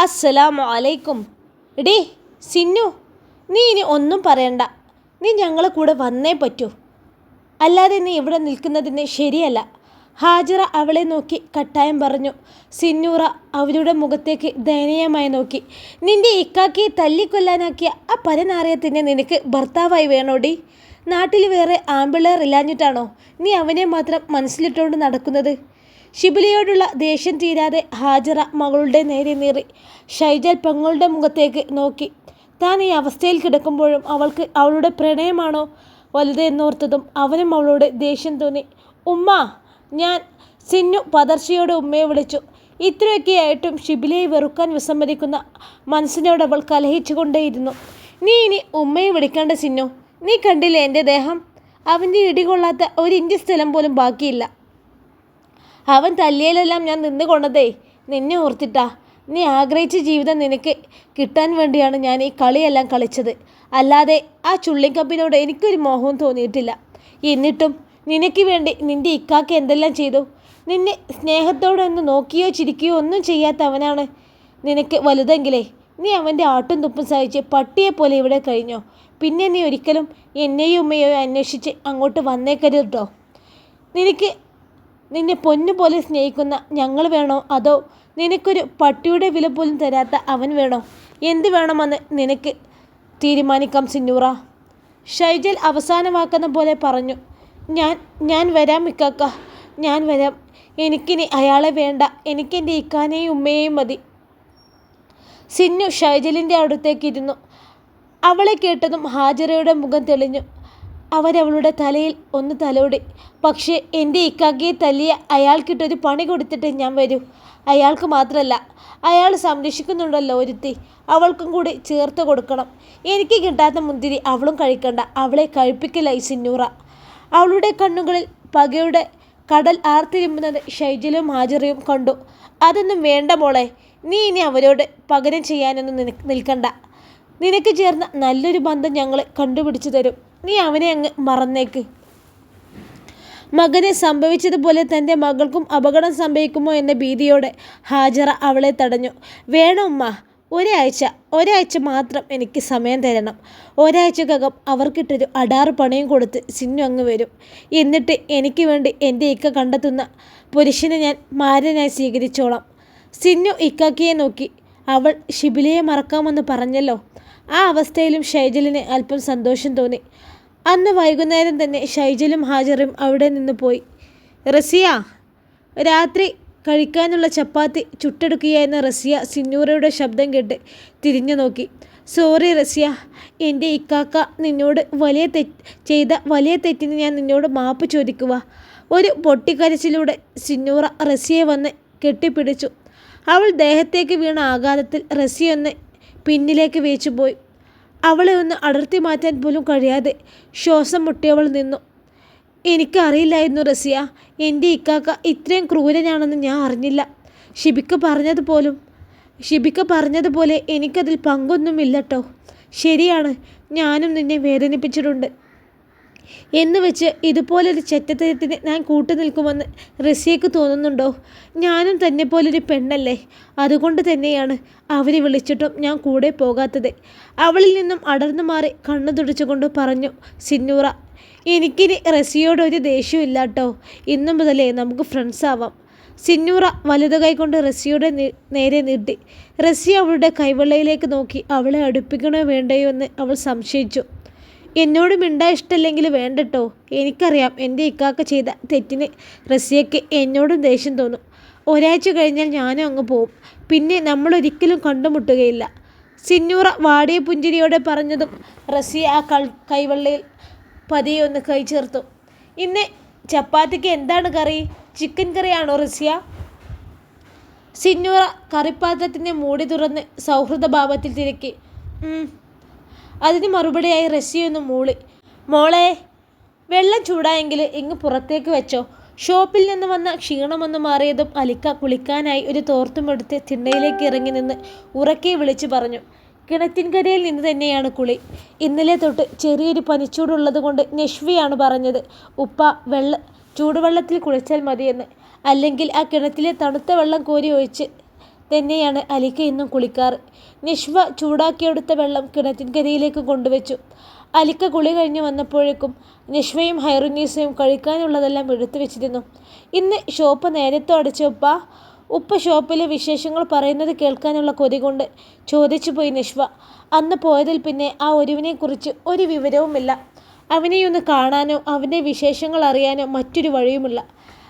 അസ്സലാമു അലൈക്കും. എടീ സിന്നു നീ ഇനി ഒന്നും പറയണ്ട. നീ ഞങ്ങളെ കൂടെ വന്നേ പറ്റൂ. അല്ലാതെ നീ ഇവിടെ നിൽക്കുന്നതിന് ശരിയല്ല. ഹാജിറ അവളെ നോക്കി കട്ടായം പറഞ്ഞു. സിന്നൂറ അവരുടെ മുഖത്തേക്ക് ദയനീയമായി നോക്കി. നിന്റെ ഇക്കാക്കിയെ തല്ലിക്കൊല്ലാനാക്കിയ ആ പരനാറിയത്തിനെ നിനക്ക് ഭർത്താവായി വേണോടി നാട്ടിൽ വേറെ ആമ്പിളേർ ഇല്ലാഞ്ഞിട്ടാണോ നീ അവനെ മാത്രം മനസ്സിലിട്ടുകൊണ്ട് നടക്കുന്നത്? ഷിബിലിയോടുള്ള ദേഷ്യം തീരാതെ ഹാജറ മകളുടെ നേരെ നേറി. ഷൈജൽ പെങ്ങളുടെ മുഖത്തേക്ക് നോക്കി. താൻ ഈ അവസ്ഥയിൽ കിടക്കുമ്പോഴും അവൾക്ക് അവളുടെ പ്രണയമാണോ വലുത് എന്നോർത്തതും അവനും അവളോട് ദേഷ്യം തോന്നി. ഉമ്മ ഞാൻ സിന്നു പതർച്ചയോടെ ഉമ്മയെ വിളിച്ചു. ഇത്രയൊക്കെയായിട്ടും ഷിബിലയെ വെറുക്കാൻ വിസമ്മതിക്കുന്ന മനസ്സിനോട് അവൾ കലഹിച്ചുകൊണ്ടേയിരുന്നു. നീ ഇനി ഉമ്മയെ വിളിക്കേണ്ട സിന്നു. നീ കണ്ടില്ലേ എന്റെ ദേഹം? അവന്റെ ഇടികൊള്ളാത്ത ഒരു ഇഞ്ച് സ്ഥലം പോലും ബാക്കിയില്ല. അവൻ തല്ലിയിലെല്ലാം ഞാൻ നിന്ന് കൊണ്ടതേ. നിന്നെ ഓർത്തിട്ടാ. നീ ആഗ്രഹിച്ച ജീവിതം നിനക്ക് കിട്ടാൻ വേണ്ടിയാണ് ഞാൻ ഈ കളിയെല്ലാം കളിച്ചത്. അല്ലാതെ ആ ചുള്ളിക്കപ്പിനോട് എനിക്കൊരു മോഹവും തോന്നിയിട്ടില്ല. എന്നിട്ടും നിനക്ക് വേണ്ടി നിന്റെ ഇക്കാക്ക് എന്തെല്ലാം ചെയ്തു? നിന്നെ സ്നേഹത്തോടെ ഒന്ന് നോക്കിയോ ചിരിക്കുകയോ ഒന്നും ചെയ്യാത്ത അവനാണ് നിനക്ക് വലുതെങ്കിലേ. നീ അവന്റെ ആട്ടും തുപ്പും സഹിച്ച് പട്ടിയെപ്പോലെ ഇവിടെ കഴിഞ്ഞോ? പിന്നെ നീ ഒരിക്കലും എന്നെയും ഉമ്മയോ അന്വേഷിച്ച് അങ്ങോട്ട് വന്നേക്കരുത് നിനക്ക് നിന്നെ പൊന്നുപോലെ സ്നേഹിക്കുന്ന ഞങ്ങൾ വേണോ? അതോ നിനക്കൊരു പട്ടിയുടെ വില പോലും തരാത്ത അവൻ വേണോ? എന്ത് വേണമെന്ന് നിനക്ക് തീരുമാനിക്കാം സിന്നൂറ. ഷൈജൽ അവസാനമാക്കുന്ന പോലെ പറഞ്ഞു. ഞാൻ ഞാൻ വരാം ഇക്കാക്ക. ഞാൻ വരാം. എനിക്കിനി അയാളെ വേണ്ട. എനിക്കെന്റെ ഇക്കാനെയും ഉമ്മയെയും മതി. സിന്നു ഷൈജലിന്റെ അടുത്തേക്കിരുന്നു അവളെ കേട്ടതും ഹാജറയുടെ മുഖം തെളിഞ്ഞു. അവരവളുടെ തലയിൽ ഒന്ന് തലോടി. പക്ഷേ എന്റെ ഇക്കാക്കിയെ തല്ലിയ അയാൾക്കിട്ടൊരു പണി കൊടുത്തിട്ട് ഞാൻ വരൂ. അയാൾക്ക് മാത്രമല്ല അയാൾ സംരക്ഷിക്കുന്നുണ്ടല്ലോ ഒരുത്തി. അവൾക്കും കൂടി ചേർത്ത് കൊടുക്കണം. എനിക്ക് കിട്ടാത്ത മുന്തിരി അവളും കഴിക്കണ്ട. അവളെ കഴിപ്പിക്കലായി സിന്നൂറ. അവളുടെ കണ്ണുകളിൽ പകയുടെ കടൽ ആർത്തിരുമ്പുന്നത് ഷൈജലും ഹാജറിയും കണ്ടു. അതൊന്നും വേണ്ട മോളെ. നീ ഇനി അവരോട് പകരം ചെയ്യാനൊന്നും നിൽക്കണ്ട. നിനക്ക് ചേർന്ന നല്ലൊരു ബന്ധം ഞങ്ങൾ കണ്ടുപിടിച്ചു തരും. നീ അവനെ അങ്ങ് മറന്നേക്ക്. മകനെ സംഭവിച്ചതുപോലെ തന്റെ മകൾക്കും അപകടം സംഭവിക്കുമോ എന്ന ഭീതിയോടെ ഹാജറ അവളെ തടഞ്ഞു. വേണം ഉമ്മ? ഒരാഴ്ച ഒരാഴ്ച മാത്രം എനിക്ക് സമയം തരണം. ഒരാഴ്ചക്കകം അവർക്കിട്ടൊരു അടാറ് പണയും കൊടുത്ത് സിന്നു അങ്ങ് വരും. എന്നിട്ട് എനിക്ക് വേണ്ടി എന്റെ ഇക്ക കണ്ടെത്തുന്ന പുരുഷനെ ഞാൻ മാരനായി സ്വീകരിച്ചോളാം. സിന്നു ഇക്കാക്കിയെ നോക്കി അവൾ ശിബിലയെ മറക്കാമെന്ന് പറഞ്ഞല്ലോ. ആ അവസ്ഥയിലും ഷൈജലിന് അല്പം സന്തോഷം തോന്നി. അന്ന് വൈകുന്നേരം തന്നെ ഷൈജലും ഹാജറും അവിടെ നിന്ന് പോയി. റസിയ രാത്രി കഴിക്കാനുള്ള ചപ്പാത്തി ചുട്ടെടുക്കുകയായിരുന്ന റസിയ സിന്നൂറയുടെ ശബ്ദം കേട്ട് തിരിഞ്ഞു നോക്കി. സോറി റസിയ എന്റെ ഇക്കാക്ക നിന്നോട് വലിയ തെറ്റ് ചെയ്ത വലിയ തെറ്റിന് ഞാൻ നിന്നോട് മാപ്പ് ചോദിക്കുക ഒരു പൊട്ടിക്കരച്ചിലൂടെ സിന്നൂറ റസിയെ വന്ന് കെട്ടിപ്പിടിച്ചു. അവൾ ദേഹത്തേക്ക് വീണ ആഘാതത്തിൽ റസിയൊന്ന് പിന്നിലേക്ക് വേച്ചുപോയി അവളെ ഒന്ന് അടർത്തി മാറ്റാൻ പോലും കഴിയാതെ ശ്വാസം മുട്ടിയവൾ നിന്നു. എനിക്കറിയില്ലായിരുന്നു റസിയ. എന്റെ ഇക്കാക്ക ഇത്രയും ക്രൂരനാണെന്ന് ഞാൻ അറിഞ്ഞില്ല. ഷിബിക്ക പറഞ്ഞതുപോലും ഷിബിക്ക പറഞ്ഞതുപോലെ എനിക്കതിൽ പങ്കൊന്നുമില്ലട്ടോ. ശരിയാണ്. ഞാനും നിന്നെ വേദനിപ്പിച്ചിട്ടുണ്ട്. എന്ന് വെച്ച് ഇതുപോലൊരു ചെറ്റത്തരത്തിന് ഞാൻ കൂട്ടു നിൽക്കുമെന്ന് റസിയക്ക് തോന്നുന്നുണ്ടോ? ഞാനും തന്നെ പോലൊരു പെണ്ണല്ലേ? അതുകൊണ്ട് തന്നെയാണ് അവർ വിളിച്ചിട്ടും ഞാൻ കൂടെ പോകാത്തത്. അവളിൽ നിന്നും അടർന്നു മാറി കണ്ണു തുടച്ചുകൊണ്ട് പറഞ്ഞു സിന്നൂറ എനിക്കിനി റസിയോട് ഒരു ദേഷ്യമില്ല കേട്ടോ ഇന്നു മുതലേ നമുക്ക് ഫ്രണ്ട്സ് ആവാം. സിന്നൂറ വലതു കൈകൊണ്ട് റസിയുടെ നേരെ നീട്ടി. റസി അവളുടെ കൈവെള്ളയിലേക്ക് നോക്കി അവളെ അടുപ്പിക്കണോ വേണ്ടയോ? എന്ന് അവൾ സംശയിച്ചു. എന്നോട് മിണ്ടാ ഇഷ്ടമല്ലെങ്കിൽ വേണ്ടട്ടോ. എനിക്കറിയാം എന്റെ ഇക്കാക്ക ചെയ്ത തെറ്റിന് റസിയയ്ക്ക് എന്നോടും ദേഷ്യം തോന്നും. ഒരാഴ്ച കഴിഞ്ഞാൽ ഞാനും അങ്ങ് പോവും. പിന്നെ നമ്മളൊരിക്കലും കണ്ടുമുട്ടുകയില്ല. സിന്നൂറ വാടിയ പുഞ്ചിരിയോടെ പറഞ്ഞതും റസിയ ആ കൾ കൈവെള്ളയിൽ പതിയെ ഒന്ന് കൈ ചേർത്തു. ഇന്ന് ചപ്പാത്തിക്ക് എന്താണ് കറി? ചിക്കൻ കറിയാണോ റസിയ? സിന്നൂറ കറിപ്പാത്രത്തിന്റെ മൂടി തുറന്ന് സൗഹൃദഭാവത്തിൽ തിരക്കി. അതിന് മറുപടിയായി റസിയൊന്ന് മൂളി. മോളെ വെള്ളം ചൂടായെങ്കിൽ ഇങ്ങ് പുറത്തേക്ക് വെച്ചോ. ഷോപ്പിൽ നിന്ന് വന്ന ക്ഷീണമൊന്ന് മാറിയതും അലിക്ക കുളിക്കാനായി ഒരു തോർത്തുമെടുത്ത് തിണ്ണയിലേക്ക് ഇറങ്ങി നിന്ന് ഉറക്കെ വിളിച്ചു പറഞ്ഞു. കിണറ്റിൻകരയിൽ നിന്ന് തന്നെയാണ് കുളി. ഇന്നലെ തൊട്ട് ചെറിയൊരു പനിച്ചൂടുള്ളത് കൊണ്ട് നഷ്വിയാണ് പറഞ്ഞത്. ഉപ്പ വെള്ള ചൂടുവെള്ളത്തിൽ കുളിച്ചാൽ മതിയെന്ന്. അല്ലെങ്കിൽ ആ കിണറ്റിലെ തണുത്ത വെള്ളം കോരി ഒഴിച്ച് തന്നെയാണ് അലിക്ക ഇന്നും കുളിക്കാറ്. നിഷ്വ ചൂടാക്കിയെടുത്ത വെള്ളം കിണറ്റിൻകരയിലേക്ക് കൊണ്ടുവച്ചു. അലിക്ക കുളി കഴിഞ്ഞ് വന്നപ്പോഴേക്കും നിഷ്വയും ഹൈറുന്നീസയും കഴിക്കാനുള്ളതെല്ലാം എടുത്തു വെച്ചിരുന്നു. ഇന്ന് ഷോപ്പ് നേരത്തെ അടച്ച. ഉപ്പ ഉപ്പ ഷോപ്പിലെ വിശേഷങ്ങൾ പറയുന്നത് കേൾക്കാനുള്ള കൊതി കൊണ്ട് ചോദിച്ചു പോയി നിഷ്വ. അന്ന് പോയതിൽ പിന്നെ ആ ഒരുവിനെക്കുറിച്ച് ഒരു വിവരവുമില്ല. അവനെയൊന്ന് കാണാനോ അവന്റെ വിശേഷങ്ങൾ അറിയാനോ മറ്റൊരു വഴിയുമില്ല.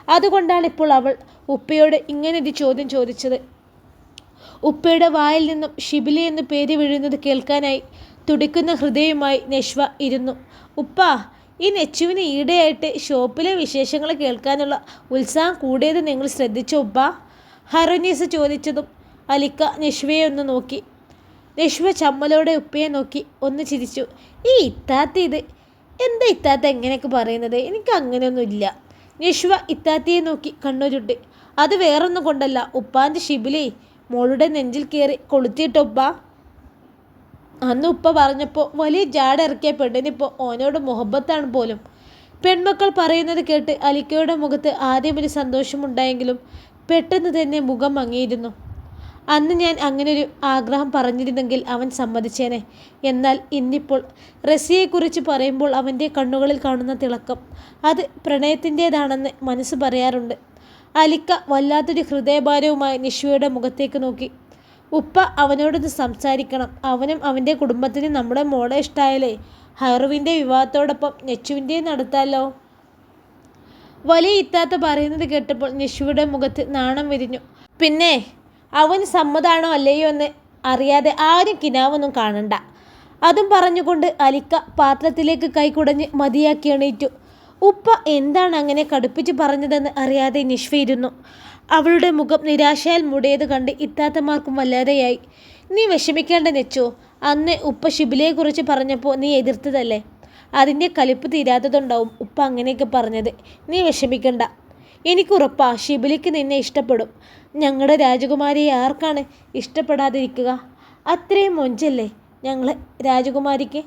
അതുകൊണ്ടാണ് ഇപ്പോൾ അവൾ ഉപ്പയോട് ഇങ്ങനൊരു ചോദ്യം ചോദിച്ചത്. ഉപ്പയുടെ വായിൽ നിന്നും ഷിബിലി എന്ന് പേര് വീഴുന്നത് കേൾക്കാനായി തുടിക്കുന്ന ഹൃദയവുമായി നെഷ്വ ഇരുന്നു. ഉപ്പ ഈ നെച്ചുവിന് ഈടെയായിട്ട് ഷോപ്പിലെ വിശേഷങ്ങൾ കേൾക്കാനുള്ള ഉത്സാഹം കൂടിയത് നിങ്ങൾ ശ്രദ്ധിച്ചോ ഉപ്പ ഹറുനീസ് ചോദിച്ചതും അലിക്ക നശ്വയെ ഒന്ന് നോക്കി. നശ്വ ചമ്മലോടെ ഉപ്പയെ നോക്കി ഒന്ന് ചിരിച്ചു. ഈ ഇത്താത്ത ഇത്? എന്താ ഇത്താത്ത എങ്ങനെയൊക്കെ പറയുന്നത്? എനിക്ക് അങ്ങനെയൊന്നുമില്ല നശ്വ ഇത്താത്തയെ നോക്കി കണ്ണുരുട്ടി. അത് വേറൊന്നും കൊണ്ടല്ല. ഉപ്പാന്റെ ഷിബിലേ മോളുടെ നെഞ്ചിൽ കയറി കൊളുത്തിയിട്ടൊപ്പ. അന്ന് ഉപ്പ പറഞ്ഞപ്പോൾ വലിയ ജാട ഇറക്കിയ പെണ്ണിനിപ്പോൾ ഓനോട് മുഹബത്താണ് പോലും. പെൺമക്കൾ പറയുന്നത് കേട്ട് അലിക്കയുടെ മുഖത്ത് ആദ്യം ഒരു സന്തോഷമുണ്ടായെങ്കിലും പെട്ടെന്ന് തന്നെ മുഖം മങ്ങിയിരുന്നു. അന്ന് ഞാൻ അങ്ങനെ ഒരു ആഗ്രഹം പറഞ്ഞിരുന്നെങ്കിൽ അവൻ സമ്മതിച്ചേനെ. എന്നാൽ ഇന്നിപ്പോൾ റസിയെക്കുറിച്ച് പറയുമ്പോൾ അവന്റെ കണ്ണുകളിൽ കാണുന്ന തിളക്കം. അത് പ്രണയത്തിന്റേതാണെന്ന് മനസ്സ് പറയാറുണ്ട്. അലിക്ക വല്ലാത്തൊരു ഹൃദയഭാരവുമായി നിഷുവയുടെ മുഖത്തേക്ക് നോക്കി. ഉപ്പ അവനോടൊന്ന് സംസാരിക്കണം. അവനും അവന്റെ കുടുംബത്തിന് നമ്മുടെ മോളെ ഇഷ്ടമായാലേ ഹൈറുവിന്റെ വിവാഹത്തോടൊപ്പം നെച്ചുവിന്റെയും നടത്താലോ? വലിയ ഇത്താത്ത പറയുന്നത് കേട്ടപ്പോൾ നിഷുവിടെ മുഖത്ത് നാണം വിരിഞ്ഞു. പിന്നെ അവൻ സമ്മതാണോ അല്ലയോ എന്ന് അറിയാതെ ആരും കിനാവൊന്നും കാണണ്ട. അതും പറഞ്ഞുകൊണ്ട് അലിക്ക പാത്രത്തിലേക്ക് കൈ കുടഞ്ഞ് മതിയാക്കി എണീറ്റു. ഉപ്പ എന്താണ് അങ്ങനെ കടുപ്പിച്ച് പറഞ്ഞതെന്ന് അറിയാതെ നിഷ്വയിരുന്നു അവളുടെ മുഖം നിരാശയാൽ മുടിയത് കണ്ട് ഇത്താത്തമാർക്കും വല്ലാതെയായി. നീ വിഷമിക്കേണ്ട നെച്ചോ അന്ന് ഉപ്പ ഷിബിലയെക്കുറിച്ച് പറഞ്ഞപ്പോൾ നീ എതിർത്തതല്ലേ? അതിന്റെ കലിപ്പ് തീരാത്തതുണ്ടാവും ഉപ്പ അങ്ങനെയൊക്കെ പറഞ്ഞത്. നീ വിഷമിക്കണ്ട. എനിക്കുറപ്പാ ഷിബിലിക്ക് നിന്നെ ഇഷ്ടപ്പെടും. ഞങ്ങളുടെ രാജകുമാരിയെ ആർക്കാണ് ഇഷ്ടപ്പെടാതിരിക്കുക? അത്രയും മൊഞ്ചല്ലേ ഞങ്ങൾ രാജകുമാരിക്ക്?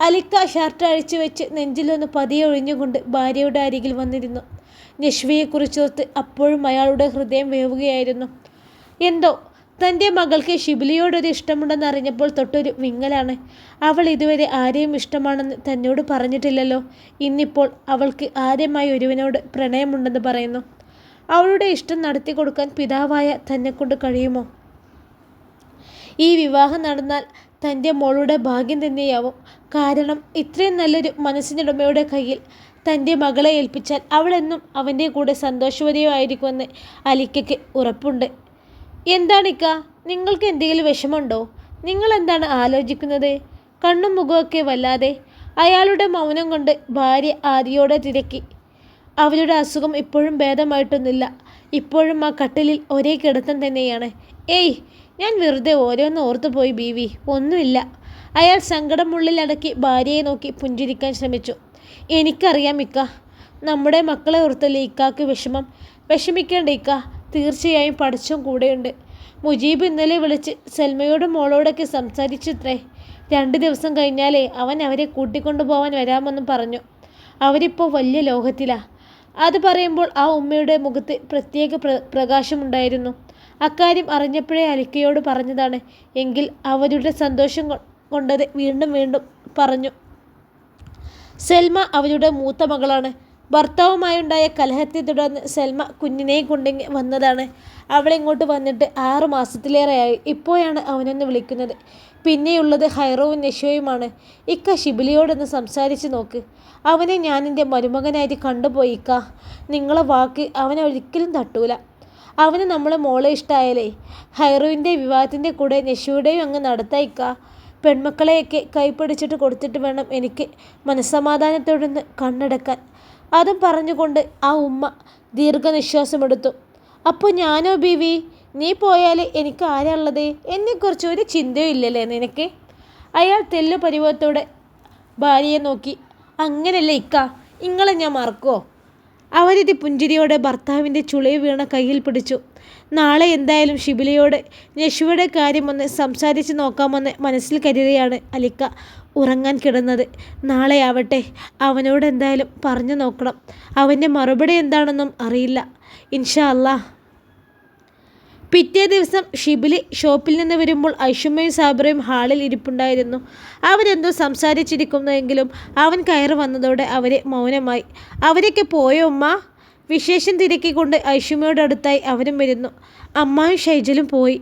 അലിക്ക ഷർട്ട് അഴിച്ചു വെച്ച് നെഞ്ചിലൊന്ന് പതിയെ ഒഴിഞ്ഞുകൊണ്ട് ഭാര്യയുടെ അരികിൽ വന്നിരുന്നു. നഷ്വയെക്കുറിച്ചോർത്ത് അപ്പോഴും അയാളുടെ ഹൃദയം വേവുകയായിരുന്നു. എന്തോ തന്റെ മകൾക്ക് ഷിബിലിയോടൊരു ഇഷ്ടമുണ്ടെന്ന് അറിഞ്ഞപ്പോൾ തൊട്ടൊരു വിങ്ങലാണ്. അവൾ ഇതുവരെ ആരെയും ഇഷ്ടമാണെന്ന് തന്നോട് പറഞ്ഞിട്ടില്ലല്ലോ. ഇന്നിപ്പോൾ അവൾക്ക് ആദ്യമായി ഒരുവനോട് പ്രണയമുണ്ടെന്ന് പറയുന്നു. അവളുടെ ഇഷ്ടം നടത്തി കൊടുക്കാൻ പിതാവായ തന്നെക്കൊണ്ട് കഴിയുമോ? ഈ വിവാഹം നടന്നാൽ തന്റെ മോളുടെ ഭാഗ്യം തന്നെയാവും. കാരണം ഇത്രയും നല്ലൊരു മനസ്സിനുടമയുടെ കയ്യിൽ തന്റെ മകളെ ഏൽപ്പിച്ചാൽ അവളെന്നും അവന്റെ കൂടെ സന്തോഷവതിയായിരിക്കുമെന്ന് അലിക്കയ്ക്ക് ഉറപ്പുണ്ട്. എന്താണിക്ക? നിങ്ങൾക്ക് എന്തെങ്കിലും വിഷമമുണ്ടോ? നിങ്ങൾ എന്താണ് ആലോചിക്കുന്നത്? കണ്ണും മുഖമൊക്കെ വല്ലാതെ അയാളുടെ മൗനം കൊണ്ട് ഭാര്യ ആദിയോടെ തിരക്കി. അവരുടെ അസുഖം ഇപ്പോഴും ഭേദമായിട്ടൊന്നുമില്ല. ഇപ്പോഴും ആ കട്ടിലിൽ ഒരേ കിടത്തം തന്നെയാണ്. ഏയ് ഞാൻ വെറുതെ ഓരോന്ന് ഓർത്തു പോയി ബീവി. ഒന്നുമില്ല. അയാൾ സങ്കടമുള്ളിലടക്കി ഭാര്യയെ നോക്കി പുഞ്ചിരിക്കാൻ ശ്രമിച്ചു. എനിക്കറിയാം ഇക്ക. നമ്മുടെ മക്കളെ ഓർത്തല്ലേ ഇക്കാക്ക് വിഷമം? വിഷമിക്കേണ്ട ഇക്ക. തീർച്ചയായും പഠിച്ചും കൂടെയുണ്ട്. മുജീബ് ഇന്നലെ വിളിച്ച് സൽമയോടും മോളോടൊക്കെ സംസാരിച്ചിത്രേ. രണ്ട് ദിവസം കഴിഞ്ഞാലേ അവൻ അവരെ കൂട്ടിക്കൊണ്ടു പോവാൻ വരാമെന്നും പറഞ്ഞു. അവരിപ്പോൾ വലിയ ലോകത്തിലാണ് അത് പറയുമ്പോൾ ആ ഉമ്മയുടെ മുഖത്ത് പ്രത്യേക പ്ര പ്രകാശമുണ്ടായിരുന്നു. അക്കാര്യം അറിഞ്ഞപ്പോഴേ അലിക്കയോട് പറഞ്ഞതാണ്. എങ്കിൽ അവരുടെ സന്തോഷം കൊണ്ടത് വീണ്ടും വീണ്ടും പറഞ്ഞു. സെൽമ അവരുടെ മൂത്ത മകളാണ്. ഭർത്താവുമായുണ്ടായ കലഹത്തെ തുടർന്ന് സെൽമ കുഞ്ഞിനെയും കൊണ്ടിങ്ങ് വന്നതാണ്. അവളിങ്ങോട്ട് വന്നിട്ട് ആറ് മാസത്തിലേറെയായി. ഇപ്പോഴാണ് അവനൊന്ന് വിളിക്കുന്നത്. പിന്നെയുള്ളത് ഹൈറോവും നെഷോയുമാണ് ഇക്ക ഷിബിലിയോടൊന്ന് സംസാരിച്ച് നോക്ക്. അവനെ ഞാൻ എന്റെ മരുമകനായിട്ട് കണ്ടുപോയി ഇക്ക. നിങ്ങളെ വാക്ക് അവനൊരിക്കലും തട്ടൂല. അവന് നമ്മളെ മോളെ ഇഷ്ടമായാലേ ഹൈറുവിന്റെ വിവാഹത്തിന്റെ കൂടെ നെഷുവിടെയും അങ്ങ് നടത്തായിക്ക. പെൺമക്കളെയൊക്കെ കൈപ്പിടിച്ചിട്ട് കൊടുത്തിട്ട് വേണം എനിക്ക് മനസ്സമാധാനത്തോടൊന്ന് കണ്ണടക്കാൻ. അതും പറഞ്ഞുകൊണ്ട് ആ ഉമ്മ ദീർഘനിശ്വാസമെടുത്തു അപ്പോൾ ഞാനോ ബീവി? നീ പോയാൽ എനിക്ക് ആരാളുള്ളത് എന്നെക്കുറിച്ച് ഒരു ചിന്തയും ഇല്ലല്ലേ നിനക്ക്? അയാൾ തെല്ലു പരിവത്തോടെ ഭാര്യയെ നോക്കി. അങ്ങനല്ലേ ഇക്ക? ഇങ്ങളെ ഞാൻ മറക്കുമോ അവരിത് പുഞ്ചിരിയോടെ ഭർത്താവിന്റെ ചുളിവ് വീണ കയ്യിൽ പിടിച്ചു. നാളെ എന്തായാലും ഷിബിലയോട് യശുവയുടെ കാര്യമൊന്ന് സംസാരിച്ച് നോക്കാമെന്ന് മനസ്സിൽ കരുതിയാണ് അലിക്ക. ഉറങ്ങാൻ കിടന്നത്. നാളെ ആവട്ടെ അവനോട് എന്തായാലും പറഞ്ഞു നോക്കണം. അവന്റെ മറുപടി എന്താണെന്നും അറിയില്ല. ഇൻഷാ അല്ലാ പിറ്റേ ദിവസം ഷിബിലി ഷോപ്പിൽ നിന്ന് വരുമ്പോൾ ഐഷുമ്മയും സാബറയും ഹാളിൽ ഇരിപ്പുണ്ടായിരുന്നു. അവരെന്തോ സംസാരിച്ചിരിക്കുന്നുവെങ്കിലും അവൻ കയറി വന്നതോടെ അവരെ മൗനമായി. അവരൊക്കെ പോയോ ഉമ്മ? വിശേഷം തിരക്കിക്കൊണ്ട് ഐഷുമ്മയുടെ അടുത്തായി അവരും വരുന്നു. അമ്മായും ഷൈജലും പോയി.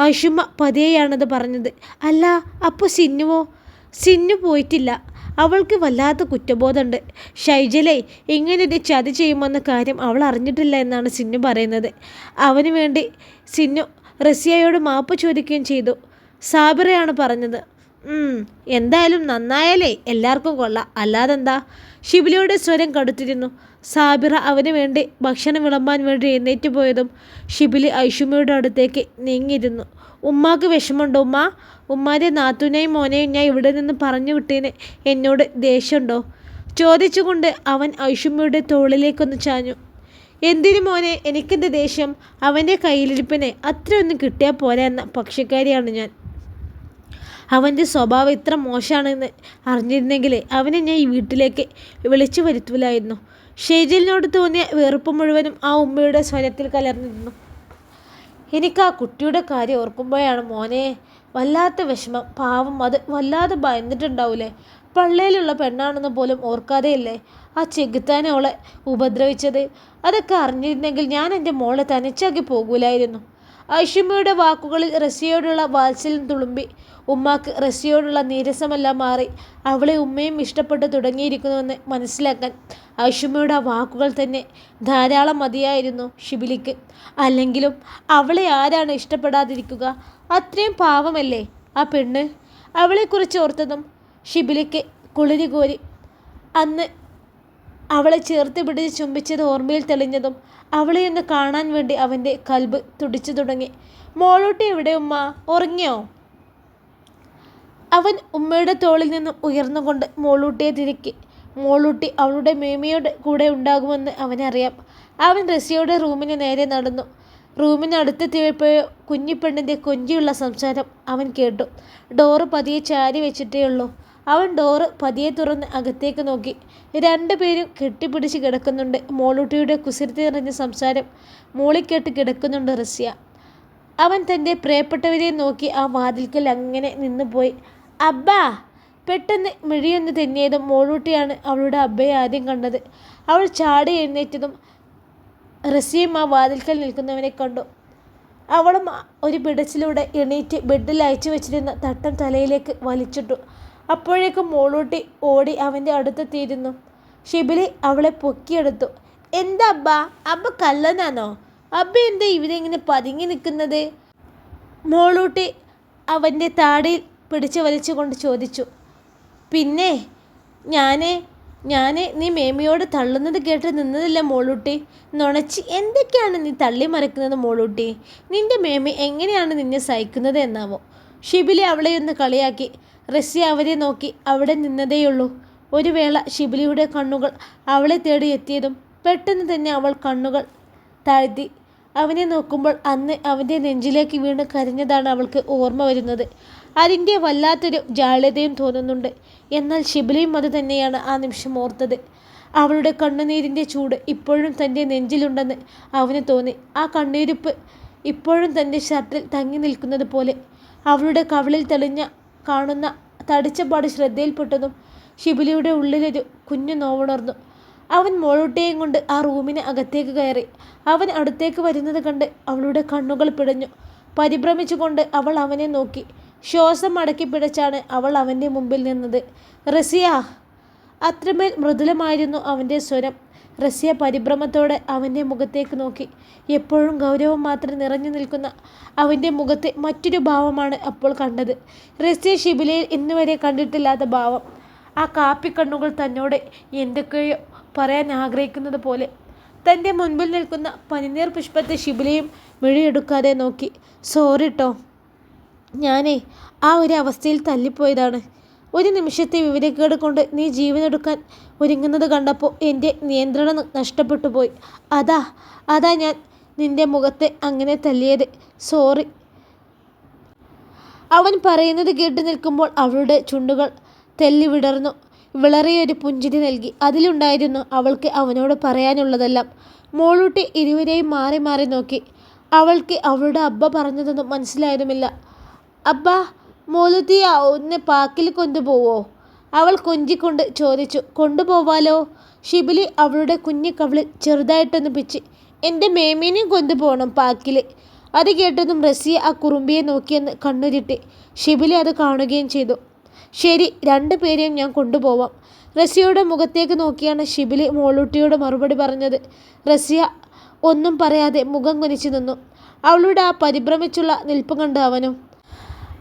ഐഷുമ്മ പതിയെയാണത് പറഞ്ഞത്. അല്ല അപ്പോൾ സിന്നുവോ? സിന്നു പോയിട്ടില്ല. അവൾക്ക് വല്ലാത്ത കുറ്റബോധമുണ്ട്. ഷൈജലെ ഇങ്ങനൊരു ചതി ചെയ്യുമെന്ന കാര്യം അവൾ അറിഞ്ഞിട്ടില്ല എന്നാണ് സിന്നു പറയുന്നത്. അവന് വേണ്ടി സിന്നു റസിയയോട് മാപ്പ് ചോദിക്കുകയും ചെയ്തു. സാബിറയാണ് പറഞ്ഞത്. എന്തായാലും നന്നായാലേ എല്ലാവർക്കും കൊള്ളാം. അല്ലാതെന്താ? ഷിബിലിയുടെ സ്വരം കടുത്തിരുന്നു. സാബിറ അവന് വേണ്ടി ഭക്ഷണം വിളമ്പാൻ വേണ്ടി എഴുന്നേറ്റ് പോയതും ഷിബിലി ഐഷുമയുടെ അടുത്തേക്ക് നീങ്ങിയിരുന്നു. ഉമ്മാക്ക് വിഷമമുണ്ടോ ഉമ്മ? ഉമ്മാന്റെ നാത്തുനെയും മോനെയും ഞാൻ ഇവിടെ നിന്ന് പറഞ്ഞു വിട്ടതിന് എന്നോട് ദേഷ്യമുണ്ടോ? ചോദിച്ചുകൊണ്ട് അവൻ ഐഷുമ്മയുടെ തോളിലേക്കൊന്ന് ചാഞ്ഞു. എന്തിനു മോനെ? എനിക്കെന്ത് ദേഷ്യം? അവന്റെ കയ്യിലിരിപ്പിനെ അത്രയൊന്നും കിട്ടിയാൽ പോരാ എന്ന പക്ഷക്കാരിയാണ് ഞാൻ. അവന്റെ സ്വഭാവം ഇത്ര മോശമാണെന്ന് അറിഞ്ഞിരുന്നെങ്കിൽ അവനെ ഞാൻ ഈ വീട്ടിലേക്ക് വിളിച്ചു വരുത്തില്ലായിരുന്നു ഷെയ്ജിലിനോട് തോന്നിയ വെറുപ്പ് മുഴുവനും ആ ഉമ്മയുടെ സ്വരത്തിൽ കലർന്നിരുന്നു. എനിക്ക് ആ കുട്ടിയുടെ കാര്യം ഓർക്കുമ്പോഴാണ് മോനെ വല്ലാത്ത വിഷമം. പാവം അത് വല്ലാതെ ഭയന്നിട്ടുണ്ടാവൂലേ? പള്ളിയിലുള്ള പെണ്ണാണെന്ന് പോലും ഓർക്കാതെയല്ലേ ആ ചെകുത്താനെ അവളെ ഉപദ്രവിച്ചത്? അതൊക്കെ അറിഞ്ഞിരുന്നെങ്കിൽ ഞാൻ എന്റെ മോളെ തനിച്ചാക്കി പോകൂലായിരുന്നു. ഐഷുമ്മയുടെ വാക്കുകളിൽ റസിയോടുള്ള വാത്സല്യം തുളുമ്പി. ഉമ്മാക്ക് റസിയോടുള്ള നീരസമെല്ലാം മാറി. അവളെ ഉമ്മയും ഇഷ്ടപ്പെട്ട് തുടങ്ങിയിരിക്കുന്നുവെന്ന് മനസ്സിലാക്കാൻ ഐഷുമ്മയുടെ ആ വാക്കുകൾ തന്നെ ധാരാളം മതിയായിരുന്നു ഷിബിലിക്ക് അല്ലെങ്കിലും അവളെ ആരാണ് ഇഷ്ടപ്പെടാതിരിക്കുക? അത്രയും പാവമല്ലേ ആ പെണ്ണ്? അവളെക്കുറിച്ച് ഓർത്തതും ഷിബിലിക്ക് കുളിരി കോരി. അന്ന് അവളെ ചേർത്ത് പിടിച്ച് ചുംബിച്ചത് ഓർമ്മയിൽ തെളിഞ്ഞതും അവളെ ഒന്ന് കാണാൻ വേണ്ടി അവന്റെ കൽബ് തുടിച്ചു തുടങ്ങി. മോളൂട്ടി എവിടെ ഉമ്മ? ഉറങ്ങിയോ? അവൻ ഉമ്മയുടെ തോളിൽ നിന്നും ഉയർന്നുകൊണ്ട് മോളൂട്ടിയെ തിരക്കി. മോളൂട്ടി അവളുടെ മേമയുടെ കൂടെ ഉണ്ടാകുമെന്ന് അവനറിയാം. അവൻ റസിയുടെ റൂമിന് നേരെ നടന്നു. റൂമിനടുത്തെത്തിയപ്പോഴോ കുഞ്ഞിപ്പെണ്ണിന്റെ കൊഞ്ചിയുള്ള സംസാരം അവൻ കേട്ടു. ഡോറ് പതിയെ ചാരി വെച്ചിട്ടേ ഉള്ളൂ. അവൻ ഡോറ് പതിയെ തുറന്ന് അകത്തേക്ക് നോക്കി. രണ്ടുപേരും കെട്ടിപ്പിടിച്ച് കിടക്കുന്നുണ്ട്. മോളൂട്ടിയുടെ കുസൃതി നിറഞ്ഞ സംസാരം മോളിക്കേട്ട് കിടക്കുന്നുണ്ട് റസിയ. അവൻ തന്റെ പ്രിയപ്പെട്ടവരെ നോക്കി ആ വാതിൽക്കൽ അങ്ങനെ നിന്നുപോയി. അബ്ബാ പെട്ടെന്ന് മിഴിയൊന്ന് തെന്നിയതും മോളൂട്ടിയാണ് അവളുടെ അബ്ബയെ ആദ്യം കണ്ടത്. അവൾ ചാടി എഴുന്നേറ്റതും റസീം ആ വാതിൽക്കൽ നിൽക്കുന്നവനെ കണ്ടു. അവളും ഒരു പിടച്ചിലൂടെ എണീറ്റ് ബെഡിൽ അയച്ചു വെച്ചിരുന്ന തട്ടം തലയിലേക്ക് വലിച്ചിട്ടു. അപ്പോഴേക്കും മോളൂട്ടി ഓടി അവന്റെ അടുത്തെത്തിയിരുന്നു ഷിബിലി അവളെ പൊക്കിയെടുത്തു. എന്താ അബ്ബ? അബ്ബ കള്ളനാണോ അബ്ബ എന്താ ഇവിടെ ഇങ്ങനെ പതുങ്ങി നിൽക്കുന്നത്? മോളൂട്ടി അവന്റെ താടിയിൽ പിടിച്ചു വലിച്ചുകൊണ്ട് ചോദിച്ചു പിന്നെ ഞാനേ ഞാൻ നീ മേമിയോട് തള്ളുന്നത് കേട്ട് നിന്നതില്ല മോളൂട്ടി. നുണച്ച് എന്തൊക്കെയാണ് നീ തള്ളി മറിക്കുന്നത് മോളൂട്ടി? നിന്റെ മേമി എങ്ങനെയാണ് നിന്നെ സഹിക്കുന്നത് എന്നാവോ? ഷിബിലി അവളെ ഒന്ന് കളിയാക്കി. റസ്യ അവരെ നോക്കി അവിടെ നിന്നതേയുള്ളൂ. ഒരു വേള ഷിബിലിയുടെ കണ്ണുകൾ അവളെ തേടി എത്തിയതും പെട്ടെന്ന് തന്നെ അവൾ കണ്ണുകൾ താഴ്ത്തി. അവനെ നോക്കുമ്പോൾ അന്ന് അവന്റെ നെഞ്ചിലേക്ക് വീണ് കരഞ്ഞതാണ് അവൾക്ക് ഓർമ്മ വരുന്നത്. അതിന്റെ വല്ലാത്തൊരു ജാള്യതയും തോന്നുന്നുണ്ട്. എന്നാൽ ശിബിലയും അത് തന്നെയാണ് ആ നിമിഷം ഓർത്തത്. അവളുടെ കണ്ണുനീരിന്റെ ചൂട് ഇപ്പോഴും തന്റെ നെഞ്ചിലുണ്ടെന്ന് അവന് തോന്നി. ആ കണ്ണീരിപ്പ് ഇപ്പോഴും തന്റെ ഷർട്ടിൽ തങ്ങി നിൽക്കുന്നത് പോലെ. അവളുടെ കവിളിൽ തെളിഞ്ഞ കാണുന്ന തടിച്ചപാട് ശ്രദ്ധയിൽപ്പെട്ടതും ഷിബിലിയുടെ ഉള്ളിലൊരു കുഞ്ഞു നോവുണർന്നു. അവൻ മോളൂട്ടിയെയും കൊണ്ട് ആ റൂമിന് അകത്തേക്ക് കയറി. അവൻ അടുത്തേക്ക് വരുന്നത് കണ്ട് അവളുടെ കണ്ണുകൾ പിടഞ്ഞു. പരിഭ്രമിച്ചുകൊണ്ട് അവൾ അവനെ നോക്കി. ശ്വാസം അടക്കി പിടച്ചാണ് അവൾ അവന്റെ മുമ്പിൽ നിന്നത്. റസിയ അത്രമേൽ മൃദുലമായിരുന്നു അവന്റെ സ്വരം. റസിയ പരിഭ്രമത്തോടെ അവന്റെ മുഖത്തേക്ക് നോക്കി. എപ്പോഴും ഗൗരവം മാത്രം നിറഞ്ഞു നിൽക്കുന്ന അവന്റെ മുഖത്തെ മറ്റൊരു ഭാവമാണ് അപ്പോൾ കണ്ടത്. റസിയ ശിബിലയിൽ ഇന്നുവരെ കണ്ടിട്ടില്ലാത്ത ഭാവം. ആ കാപ്പിക്കണ്ണുകൾ തന്നോട് എന്തൊക്കെയോ പറയാൻ ആഗ്രഹിക്കുന്നത് പോലെ. തന്റെ മുൻപിൽ നിൽക്കുന്ന പനിനീർ പുഷ്പത്തെ ശിബിലയും മിഴിയെടുക്കാതെ നോക്കി. സോറി ട്ടോ ഞാനേ ആ ഒരു അവസ്ഥയിൽ തല്ലിപ്പോയതാണ്. ഒരു നിമിഷത്തെ വിവരക്കേട് കൊണ്ട് നീ ജീവനെടുക്കാൻ ഒരുങ്ങുന്നത് കണ്ടപ്പോൾ എന്റെ നിയന്ത്രണം നഷ്ടപ്പെട്ടു പോയി അതാ അതാ ഞാൻ നിന്റെ മുഖത്തെ അങ്ങനെ തല്ലിയത്. സോറി. അവൻ പറയുന്നത് കേട്ട് നിൽക്കുമ്പോൾ അവളുടെ ചുണ്ടുകൾ തെല്ലി വിടർന്നു. വിളറിയൊരു പുഞ്ചിരി നൽകി. അതിലുണ്ടായിരുന്നു അവൾക്ക് അവനോട് പറയാനുള്ളതെല്ലാം. മോളൂട്ടി ഇരുവരെയും മാറി മാറി നോക്കി. അവൾക്ക് അവളുടെ അബ്ബ പറഞ്ഞതൊന്നും മനസ്സിലായതുമില്ല അബ്ബ മോലുതിയാ ഒന്ന് പാക്കിൽ കൊണ്ടുപോവോ? അവൾ കൊഞ്ചിക്കൊണ്ട് ചോദിച്ചു. കൊണ്ടുപോവാലോ? ഷിബിലി അവളുടെ കുഞ്ഞു കവിളിൽ ചെറുതായിട്ടൊന്ന് പിച്ച് എന്റെ മേമീനെയും കൊണ്ടുപോകണം പാക്കിൽ അത് കേട്ടതും റസിയ ആ കുറുമ്പിയെ നോക്കിയെന്ന് കണ്ണുരുട്ടി ഷിബിലി അത് കാണുകയും ചെയ്തു. ശരി രണ്ടു പേരെയും ഞാൻ കൊണ്ടുപോവാം. റസിയയുടെ മുഖത്തേക്ക് നോക്കിയാണ് ഷിബിലി മോളൂട്ടിയോട് മറുപടി പറഞ്ഞത്. റസിയ ഒന്നും പറയാതെ മുഖം കുനിച്ചു നിന്നു. അവളുടെ ആ പരിഭ്രമിച്ചുള്ള നിൽപ്പ് കണ്ട് അവനും.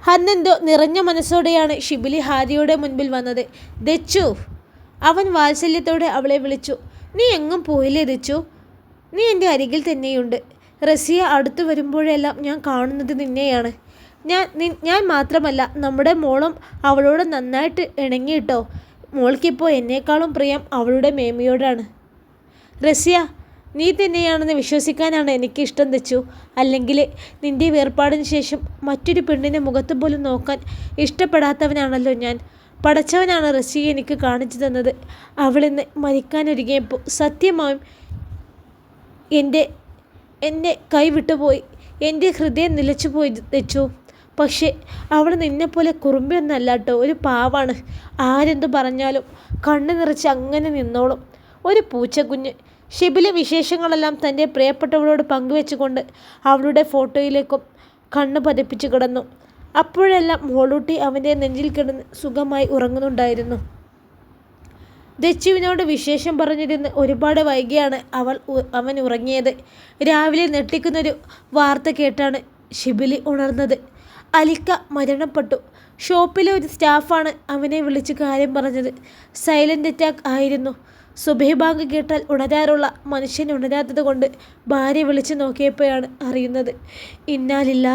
അന്നെന്തോ നിറഞ്ഞ മനസ്സോടെയാണ് ഷിബിലി ഹാരിയുടെ മുൻപിൽ വന്നത്. ദച്ചു അവൻ വാത്സല്യത്തോടെ അവളെ വിളിച്ചു. നീ എങ്ങും പോയില്ലേ ദച്ചു? നീ എന്റെ അരികിൽ തന്നെയുണ്ട്. റസിയ അടുത്തു വരുമ്പോഴെല്ലാം ഞാൻ കാണുന്നത് നിന്നെയാണ്. ഞാൻ ഞാൻ മാത്രമല്ല നമ്മുടെ മോളും അവളോട് നന്നായിട്ട് ഇണങ്ങിയിട്ടോ? മോൾക്കിപ്പോൾ എന്നേക്കാളും പ്രിയം അവളുടെ മേമിയോടാണ്. റസിയ നീ തന്നെയാണെന്ന് വിശ്വസിക്കാനാണ് എനിക്കിഷ്ടം തെച്ചു അല്ലെങ്കിൽ നിന്റെ വേർപാടിന് ശേഷം മറ്റൊരു പെണ്ണിന്റെ മുഖത്ത് പോലും നോക്കാൻ ഇഷ്ടപ്പെടാത്തവനാണല്ലോ ഞാൻ. പടച്ചവനാണ് റസിയ എനിക്ക് കാണിച്ചു തന്നത്. അവളിന്ന് മരിക്കാനൊരുങ്ങിയപ്പോൾ സത്യമായും എന്റെ എന്നെ കൈവിട്ടുപോയി. എന്റെ ഹൃദയം നിലച്ചു പോയി തെച്ചു പക്ഷേ അവൾ നിന്നെപ്പോലെ കുറുമ്പിയൊന്നല്ല കേട്ടോ ഒരു പാവാണ്. ആരെന്തു പറഞ്ഞാലും കണ്ണു നിറച്ച് അങ്ങനെ നിന്നോളും. ഒരു പൂച്ചക്കുഞ്ഞ് ഷിബിലെ വിശേഷങ്ങളെല്ലാം തന്റെ പ്രിയപ്പെട്ടവളോട് പങ്കുവെച്ചുകൊണ്ട് അവളുടെ ഫോട്ടോയിലേക്കും കണ്ണ് പതിപ്പിച്ച് കിടന്നു. അപ്പോഴെല്ലാം മോളൂട്ടി അവന്റെ നെഞ്ചിൽ കിടന്ന് സുഖമായി ഉറങ്ങുന്നുണ്ടായിരുന്നു. ദച്ചുവിനോട് വിശേഷം പറഞ്ഞിരുന്ന് ഒരുപാട് വൈകിയാണ് അവൾ അവൻ ഉറങ്ങിയത്. രാവിലെ ഞെട്ടിക്കുന്നൊരു വാർത്ത കേട്ടാണ് ഷിബിലി ഉണർന്നത്. അലിക്ക മരണപ്പെട്ടു. ഷോപ്പിലെ ഒരു സ്റ്റാഫാണ് അവനെ വിളിച്ച് കാര്യം പറഞ്ഞത്. സൈലന്റ് അറ്റാക്ക് ആയിരുന്നു. സുബേബാങ്ക് കേട്ടാൽ ഉണരാറുള്ള മനുഷ്യൻ ഉണരാത്തത് കൊണ്ട് ഭാര്യ വിളിച്ചു നോക്കിയപ്പോഴാണ് അറിയുന്നത്. ഇന്നാലില്ല.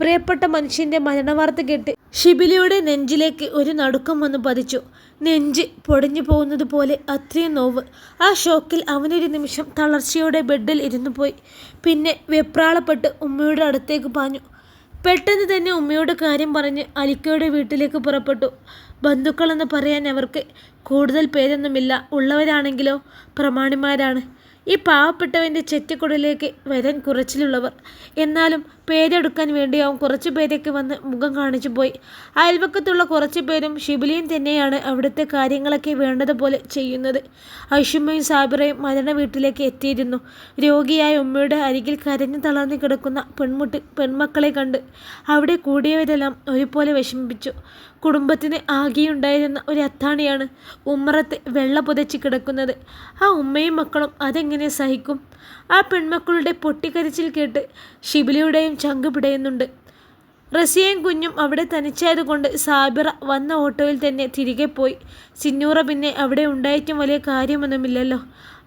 പ്രിയപ്പെട്ട മനുഷ്യന്റെ മരണവാർത്ത കേട്ട് ഷിബിലിയുടെ നെഞ്ചിലേക്ക് ഒരു നടുക്കം വന്ന് പതിച്ചു. നെഞ്ച് പൊടിഞ്ഞു പോകുന്നത് പോലെ അത്രയും നോവ്. ആ ഷോക്കിൽ അവനൊരു നിമിഷം തളർച്ചയോടെ ബെഡിൽ ഇരുന്നു പോയി. പിന്നെ വെപ്രാളപ്പെട്ട് ഉമ്മയുടെ അടുത്തേക്ക് പാഞ്ഞു. പെട്ടെന്ന് തന്നെ ഉമ്മയോട് കാര്യം പറഞ്ഞ് അലിക്കയുടെ വീട്ടിലേക്ക് പുറപ്പെട്ടു. ബന്ധുക്കളെന്ന് പറയാൻ അവർക്ക് കൂടുതൽ പേരൊന്നുമില്ല. ഉള്ളവരാണെങ്കിലോ പ്രമാണിമാരാണ്. ഈ പാവപ്പെട്ടവന്റെ ചെറ്റക്കുടലിലേക്ക് വരാൻ കുറച്ചിലുള്ളവർ. എന്നാലും പേരെടുക്കാൻ വേണ്ടിയാവും കുറച്ച് പേരൊക്കെ വന്ന് മുഖം കാണിച്ചു പോയി. അയൽവക്കത്തുള്ള കുറച്ച് പേരും ഷിബിലിയും തന്നെയാണ് അവിടുത്തെ കാര്യങ്ങളൊക്കെ വേണ്ടതുപോലെ ചെയ്യുന്നത്. ഐഷുമ്മയും സാബിറയും മരണ വീട്ടിലേക്ക് എത്തിയിരുന്നു. രോഗിയായ ഉമ്മയുടെ അരികിൽ കരഞ്ഞു തളർന്നു കിടക്കുന്ന പെൺമുട്ടി പെൺമക്കളെ കണ്ട് അവിടെ കൂടിയവരെല്ലാം ഒരുപോലെ വിഷമിപ്പിച്ചു. കുടുംബത്തിന് ആകെയുണ്ടായിരുന്ന ഒരു അത്താണിയാണ് ഉമ്മറത്ത് വെള്ള പുതച്ച് കിടക്കുന്നത്. ആ ഉമ്മയും മക്കളും അതെങ്ങനെ സഹിക്കും? ആ പെൺമക്കളുടെ പൊട്ടിക്കരച്ചിൽ കേട്ട് ഷിബിലിയുടെയും ചങ്ക് പിടയുന്നുണ്ട് റസിയയും കുഞ്ഞും അവിടെ തനിച്ചായതുകൊണ്ട് സാബിറ വന്ന ഓട്ടോയിൽ തന്നെ തിരികെ പോയി. സിന്നൂറ പിന്നെ അവിടെ ഉണ്ടായിട്ടും വലിയ കാര്യമൊന്നുമില്ലല്ലോ.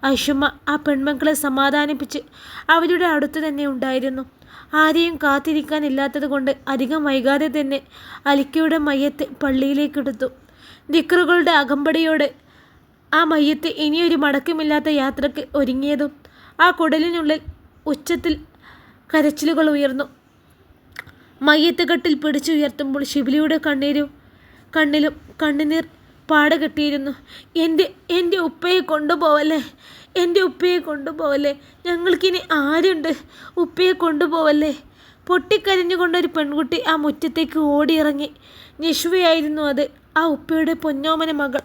അശുമ ആ പെൺമക്കളെ സമാധാനിപ്പിച്ച് അവരുടെ അടുത്ത് തന്നെ ഉണ്ടായിരുന്നു. ആരെയും കാത്തിരിക്കാനില്ലാത്തത് കൊണ്ട് അധികം വൈകാതെ തന്നെ അലിക്കയുടെ മയ്യത്ത് പള്ളിയിലേക്കെടുത്തു. ദിക്കറുകളുടെ അകമ്പടിയോടെ ആ മയ്യത്ത് ഇനിയൊരു മടക്കമില്ലാത്ത യാത്രയ്ക്ക് ഒരുങ്ങിയതും ആ കുടലിനുള്ളിൽ ഉച്ചത്തിൽ കരച്ചിലുകൾ ഉയർന്നു. മയ്യത്ത് കെട്ടിൽ പിടിച്ചുയർത്തുമ്പോൾ ശിബിലിയുടെ കണ്ണീരും കണ്ണിലും കണ്ണുനീർ പാട കെട്ടിയിരുന്നു. എന്റെ എന്റെ ഉപ്പയെ കൊണ്ടുപോവല്ലേ? എന്റെ ഉപ്പയെ കൊണ്ടുപോവല്ലേ? ഞങ്ങൾക്കിനി ആരുണ്ട്? ഉപ്പയെ കൊണ്ടുപോവല്ലേ? പൊട്ടിക്കരഞ്ഞുകൊണ്ടൊരു പെൺകുട്ടി ആ മുറ്റത്തേക്ക് ഓടിയിറങ്ങി. നിഷുവയായിരുന്നു അത് ആ ഉപ്പയുടെ പൊന്നോമന മകൾ.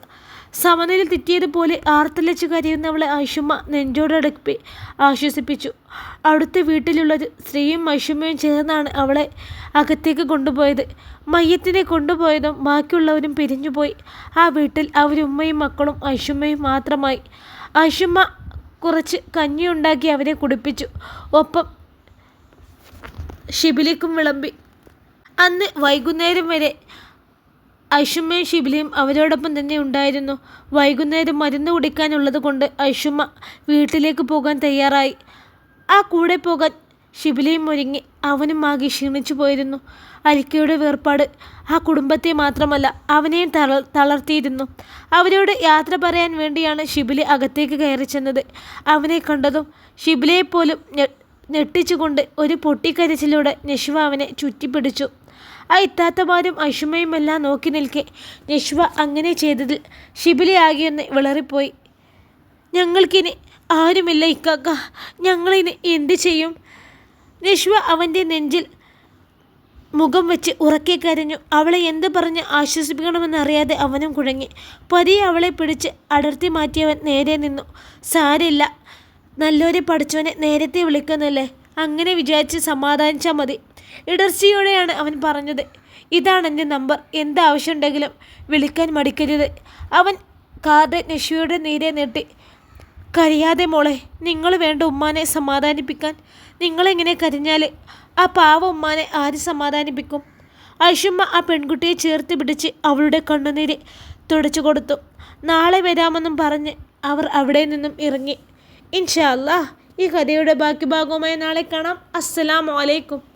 സമനില തെറ്റിയതുപോലെ ആർത്തലച്ച് കരയുന്നവളെ ആശുമ്മ നെഞ്ചോടടുപ്പി ആശ്വസിപ്പിച്ചു. അടുത്ത വീട്ടിലുള്ളത് സ്ത്രീയും ഐഷുമ്മയും ചേർന്നാണ് അവളെ അകത്തേക്ക് കൊണ്ടുപോയത്. മയ്യത്തിനെ കൊണ്ടുപോയതും ബാക്കിയുള്ളവരും പിരിഞ്ഞുപോയി. ആ വീട്ടിൽ അവരുമ്മയും മക്കളും ഐഷുമ്മയും മാത്രമായി. ആശുമ്മ കുറച്ച് കഞ്ഞിയുണ്ടാക്കി അവരെ കുടിപ്പിച്ചു. ഒപ്പം ഷിബിലിക്കും വിളമ്പി. അന്ന് വൈകുന്നേരം വരെ ഐഷുമ്മയും ഷിബിലിയും അവരോടൊപ്പം തന്നെ ഉണ്ടായിരുന്നു. വൈകുന്നേരം മരുന്ന് കുടിക്കാനുള്ളത് കൊണ്ട് ഐഷുമ്മ വീട്ടിലേക്ക് പോകാൻ തയ്യാറായി. ആ കൂടെ പോകാൻ ഷിബിലിയും ഒരുങ്ങി. അവനും ആകെ ക്ഷീണിച്ചു പോയിരുന്നു. അരിക്കയുടെ വേർപാട് ആ കുടുംബത്തെ മാത്രമല്ല അവനെയും തളർ തളർത്തിയിരുന്നു. അവരോട് യാത്ര പറയാൻ വേണ്ടിയാണ് ഷിബിലി അകത്തേക്ക് കയറി ചെന്നത്. അവനെ കണ്ടതും ഷിബിലയെപ്പോലും ഞെട്ടിച്ചുകൊണ്ട് ഒരു പൊട്ടിക്കരച്ചിലൂടെ നഷ്വ അവനെ ചുറ്റിപ്പിടിച്ചു. ആ ഇത്താത്തമാരും അഷുമയും എല്ലാം നോക്കി നിൽക്കെ. നിഷ്വ അങ്ങനെ ചെയ്തതിൽ ശിബിലിയാകിയെന്ന് വിളറിപ്പോയി. ഞങ്ങൾക്കിനി ആരുമില്ല ഇക്കാക്ക. ഞങ്ങളിനി എന്ത് ചെയ്യും? നിഷ്വ അവന്റെ നെഞ്ചിൽ മുഖം വെച്ച് ഉറക്കെ കരഞ്ഞു. അവളെ എന്ത് പറഞ്ഞ് ആശ്വസിപ്പിക്കണമെന്നറിയാതെ അവനും കുഴങ്ങി. പതിയെ അവളെ പിടിച്ച് അടർത്തി മാറ്റിയവൻ നേരെ നിന്നു. സാരില്ല നല്ലൊരു പഠിച്ചവനെ നേരത്തെ വിളിക്കുന്നല്ലേ? അങ്ങനെ വിചാരിച്ച് സമാധാനിച്ചാൽ മതി. ഇടർച്ചയോടെയാണ് അവൻ പറഞ്ഞത്. ഇതാണ് എന്റെ നമ്പർ. എന്താവശ്യമുണ്ടെങ്കിലും വിളിക്കാൻ മടിക്കരുത്. അവൻ കാർഡ് നഷിയുടെ നേരെ നീട്ടി. കരിയാതെ മോളെ നിങ്ങൾ വേണ്ട ഉമ്മാനെ സമാധാനിപ്പിക്കാൻ. നിങ്ങളെങ്ങനെ കരഞ്ഞാൽ ആ പാവ ഉമ്മാനെ ആര് സമാധാനിപ്പിക്കും? ഐഷമ്മ ആ പെൺകുട്ടിയെ ചേർത്ത് പിടിച്ച് അവളുടെ കണ്ണുനീര് തുടച്ചു കൊടുത്തു. നാളെ വരാമെന്നും പറഞ്ഞ് അവർ അവിടെ നിന്നും ഇറങ്ങി. ഇൻഷാ ഈ കഥയുടെ ബാക്കി ഭാഗവുമായി നാളെ കാണാം. അസ്സലാമു അലൈക്കും.